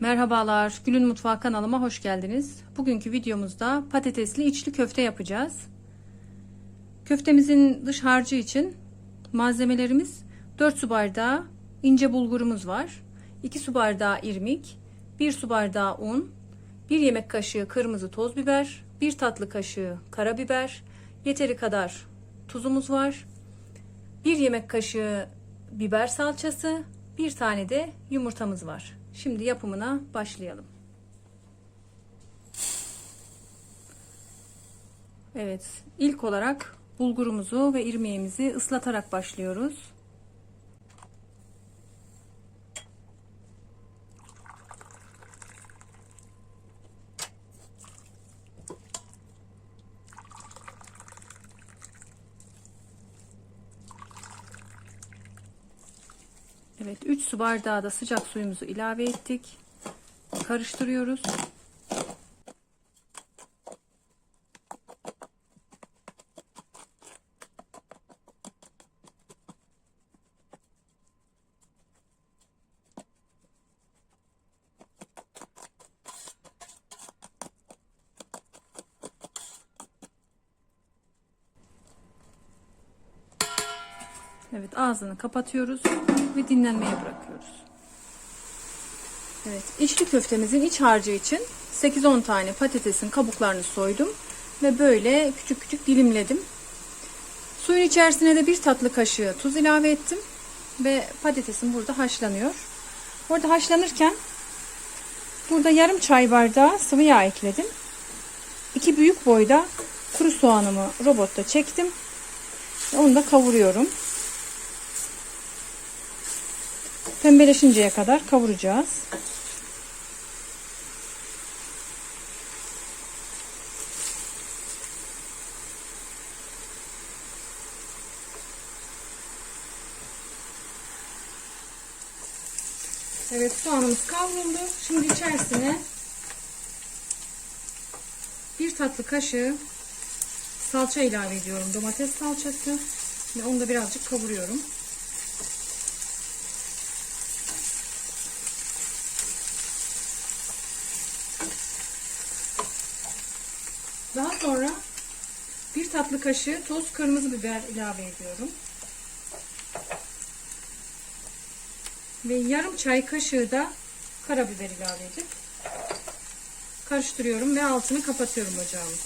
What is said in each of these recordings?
Merhabalar, Gül'ün Mutfağı kanalıma hoş geldiniz. Bugünkü videomuzda patatesli içli köfte yapacağız. Köftemizin dış harcı için malzemelerimiz 4 su bardağı ince bulgurumuz var. 2 su bardağı irmik, 1 su bardağı un, 1 yemek kaşığı kırmızı toz biber, 1 tatlı kaşığı karabiber, yeteri kadar tuzumuz var. 1 yemek kaşığı biber salçası, bir tane de yumurtamız var. Şimdi yapımına başlayalım. Evet, ilk olarak bulgurumuzu ve irmiğimizi ıslatarak başlıyoruz. Evet 3 su bardağı da sıcak suyumuzu ilave ettik. Karıştırıyoruz. Evet ağzını kapatıyoruz ve dinlenmeye bırakıyoruz. Evet içli köftemizin iç harcı için 8-10 tane patatesin kabuklarını soydum ve böyle küçük küçük dilimledim. Suyun içerisine de bir tatlı kaşığı tuz ilave ettim ve patatesim burada haşlanıyor. Orada haşlanırken burada yarım çay bardağı sıvı yağ ekledim. İki büyük boyda kuru soğanımı robotta çektim. Onu da kavuruyorum. Pembeleşinceye kadar kavuracağız. Evet soğanımız kavruldu. Şimdi içerisine bir tatlı kaşığı salça ilave ediyorum. Domates salçası. Ve onu da birazcık kavuruyorum. Daha sonra bir tatlı kaşığı toz kırmızı biber ilave ediyorum. Ve yarım çay kaşığı da karabiber ilave edip karıştırıyorum ve altını kapatıyorum ocağımı.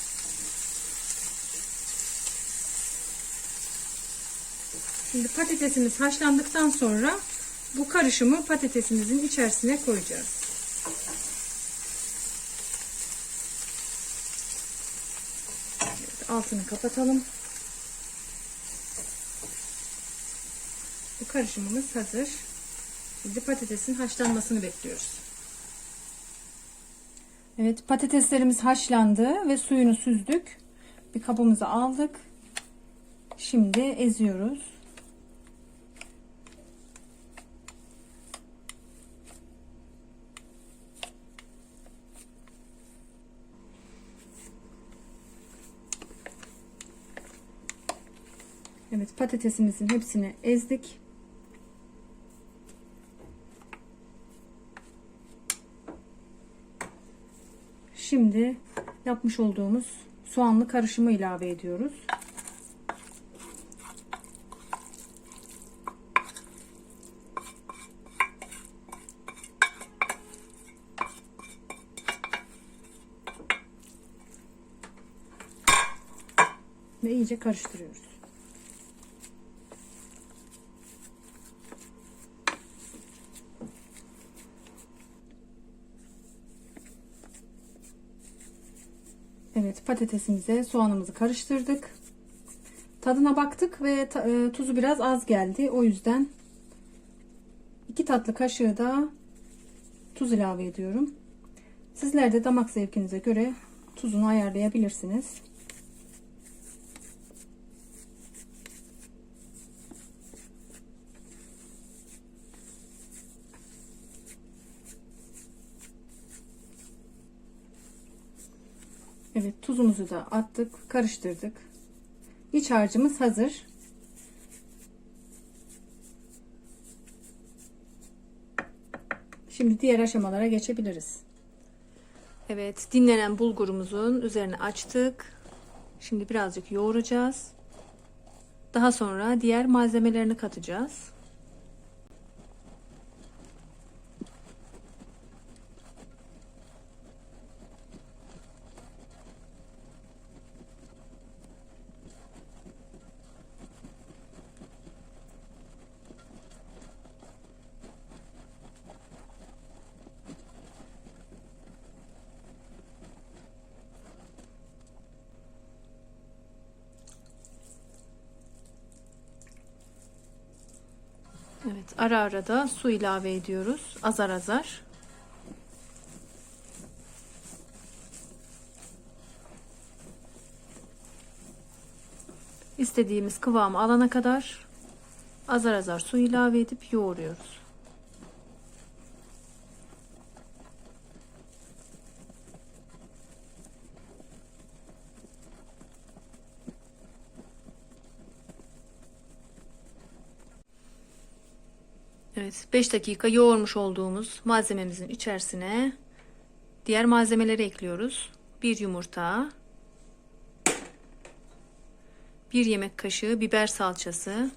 Şimdi patatesimiz haşlandıktan sonra bu karışımı patatesimizin içerisine koyacağız. Altını kapatalım. Bu karışımımız hazır. Şimdi patatesin haşlanmasını bekliyoruz. Evet patateslerimiz haşlandı ve suyunu süzdük. Bir kabımıza aldık. Şimdi eziyoruz. Evet patatesimizin hepsini ezdik. Şimdi yapmış olduğumuz soğanlı karışımı ilave ediyoruz. Ve iyice karıştırıyoruz. Evet patatesimize soğanımızı karıştırdık. Tadına baktık ve e, tuzu biraz az geldi. O yüzden 2 tatlı kaşığı da tuz ilave ediyorum. Sizler de damak zevkinize göre tuzunu ayarlayabilirsiniz. Evet tuzumuzu da attık karıştırdık. İç harcımız hazır. Şimdi diğer aşamalara geçebiliriz. Evet, dinlenen bulgurumuzun üzerine açtık. Şimdi birazcık yoğuracağız. Daha sonra diğer malzemelerini katacağız. Evet, ara ara da su ilave ediyoruz. Azar azar. İstediğimiz kıvamı alana kadar azar azar su ilave edip yoğuruyoruz. Evet 5 dakika yoğurmuş olduğumuz malzememizin içerisine diğer malzemeleri ekliyoruz. 1 yumurta, 1 yemek kaşığı biber salçası,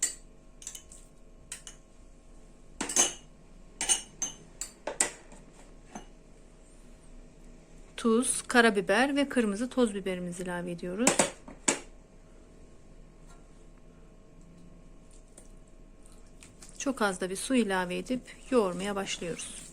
tuz, karabiber ve kırmızı toz biberimizi ilave ediyoruz. Çok az da bir su ilave edip yoğurmaya başlıyoruz.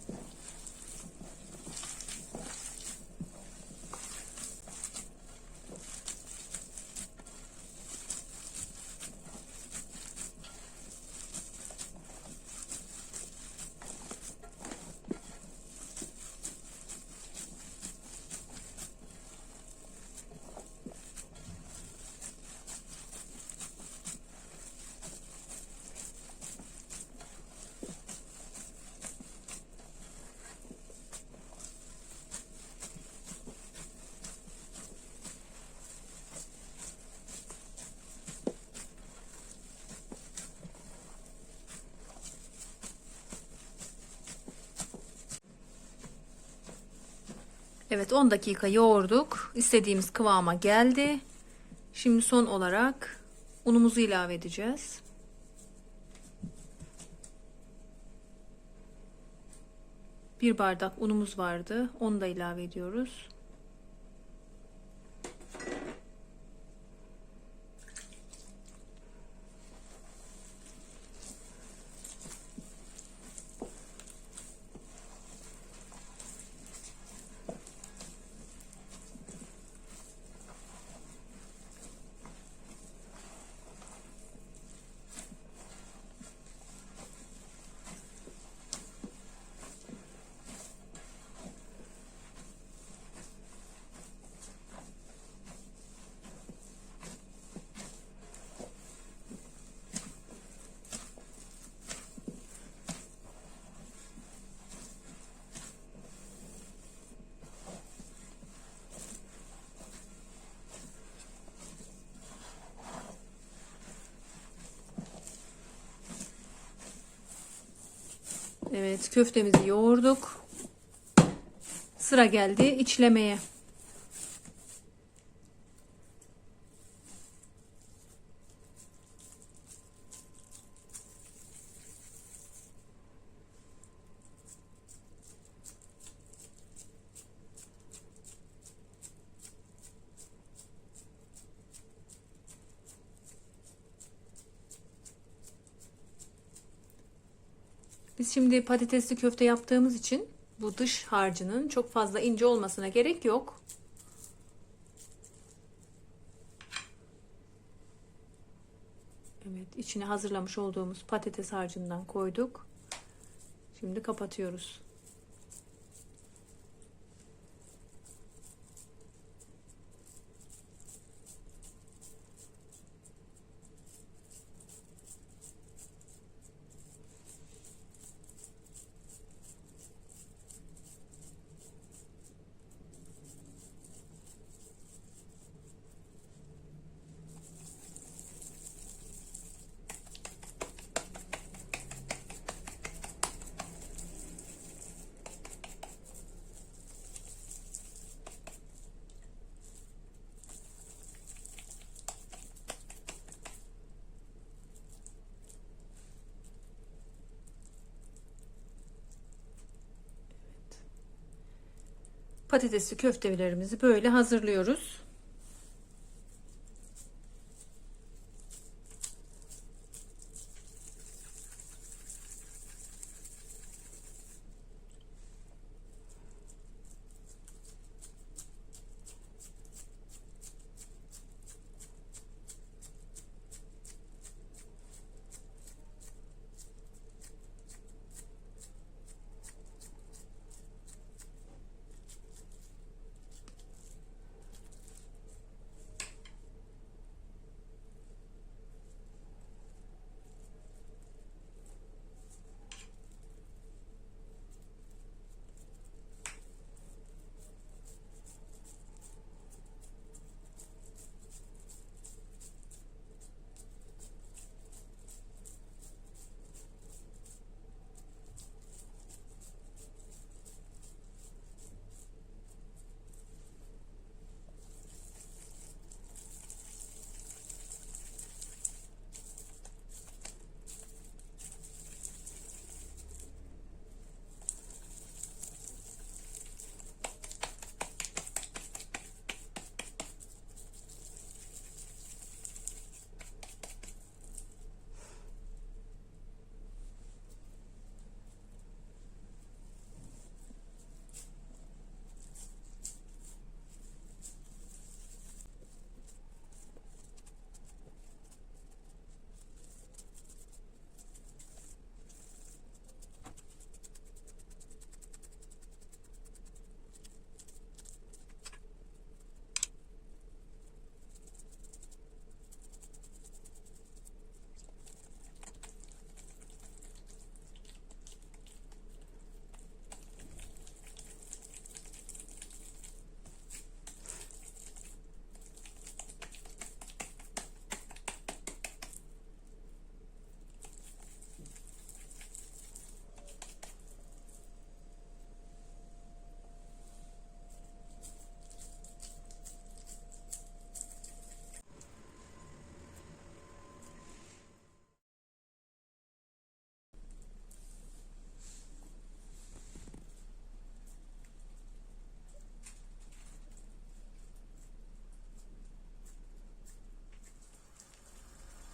Evet 10 dakika yoğurduk. İstediğimiz kıvama geldi. Şimdi son olarak unumuzu ilave edeceğiz. Bir bardak unumuz vardı. Onu da ilave ediyoruz. Evet köftemizi yoğurduk. Sıra geldi içlemeye. Biz şimdi patatesli köfte yaptığımız için bu dış harcının çok fazla ince olmasına gerek yok. Evet, içine hazırlamış olduğumuz patates harcından koyduk. Şimdi kapatıyoruz. Patatesli köftelerimizi böyle hazırlıyoruz.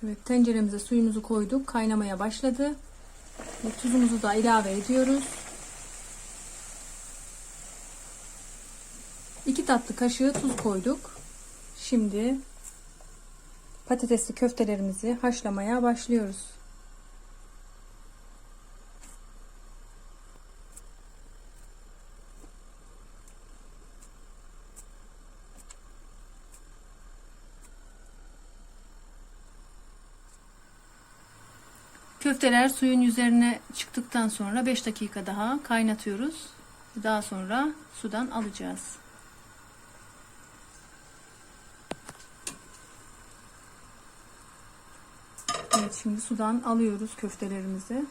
Evet tenceremize suyumuzu koyduk. Kaynamaya başladı. Ve tuzumuzu da ilave ediyoruz. 2 tatlı kaşığı tuz koyduk. Şimdi patatesli köftelerimizi haşlamaya başlıyoruz. Köfteler suyun üzerine çıktıktan sonra 5 dakika daha kaynatıyoruz. Daha sonra sudan alacağız. Evet şimdi sudan alıyoruz köftelerimizi.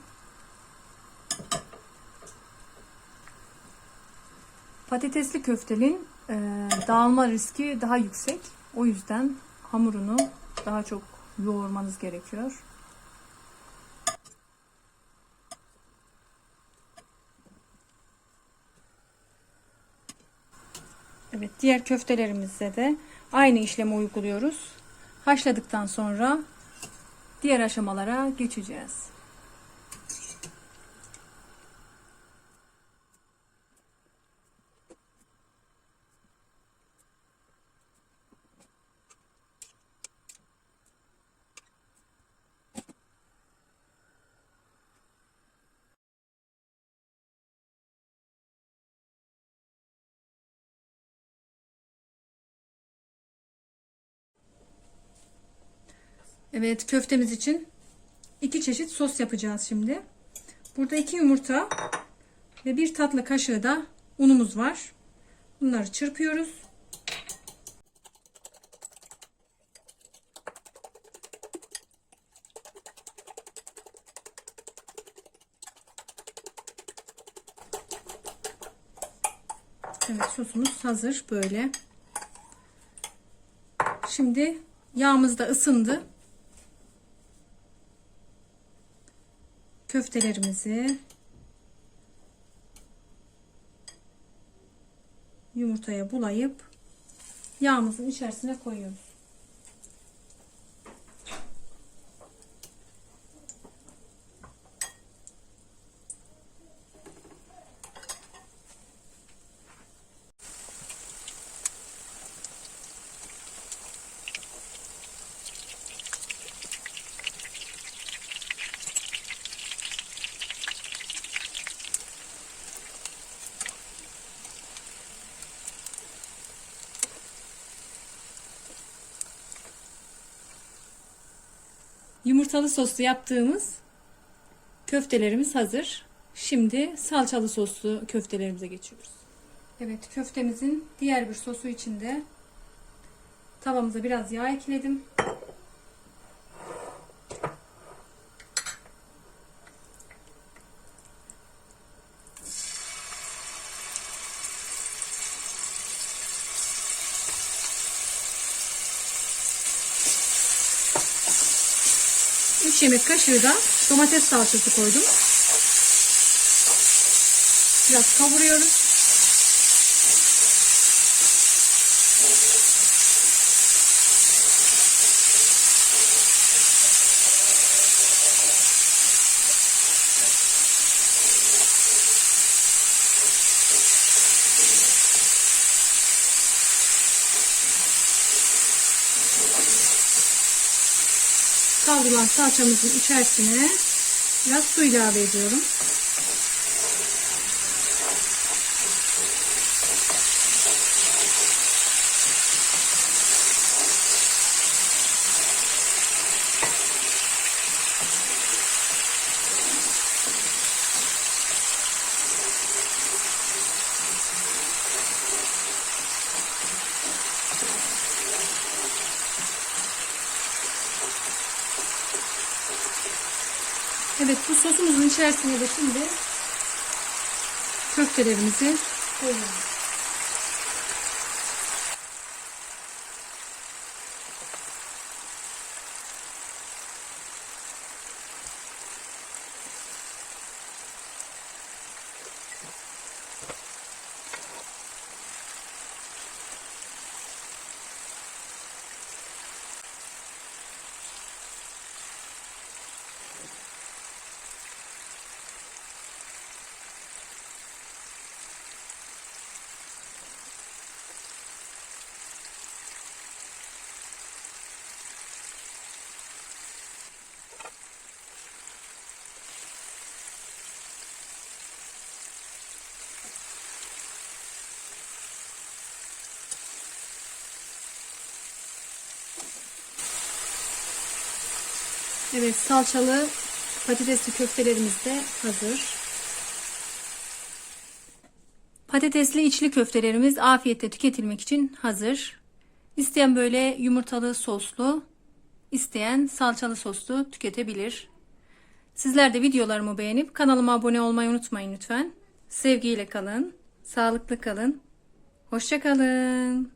Patatesli köftenin e, dağılma riski daha yüksek. O yüzden hamurunu daha çok yoğurmanız gerekiyor. Evet diğer köftelerimize de aynı işlemi uyguluyoruz. Haşladıktan sonra diğer aşamalara geçeceğiz. Evet köftemiz için iki çeşit sos yapacağız şimdi. Burada iki yumurta ve bir tatlı kaşığı da unumuz var. Bunları çırpıyoruz. Evet sosumuz hazır böyle. Şimdi yağımız da ısındı. Köftelerimizi yumurtaya bulayıp yağımızın içerisine koyuyoruz. Yumurtalı soslu yaptığımız köftelerimiz hazır. Şimdi salçalı soslu köftelerimize geçiyoruz. Evet köftemizin diğer bir sosu içinde tavamıza biraz yağ ekledim. Kaşığı da domates salçası koydum. Biraz kavuruyoruz. Kavrulan salçamızın içerisine biraz su ilave ediyorum. Evet bu sosumuzun içerisine de şimdi köftelerimizi koyuyoruz. Evet salçalı patatesli köftelerimiz de hazır. Patatesli içli köftelerimiz afiyetle tüketilmek için hazır. İsteyen böyle yumurtalı soslu, isteyen salçalı soslu tüketebilir. Sizler de videolarımı beğenip kanalıma abone olmayı unutmayın lütfen. Sevgiyle kalın, sağlıklı kalın, hoşça kalın.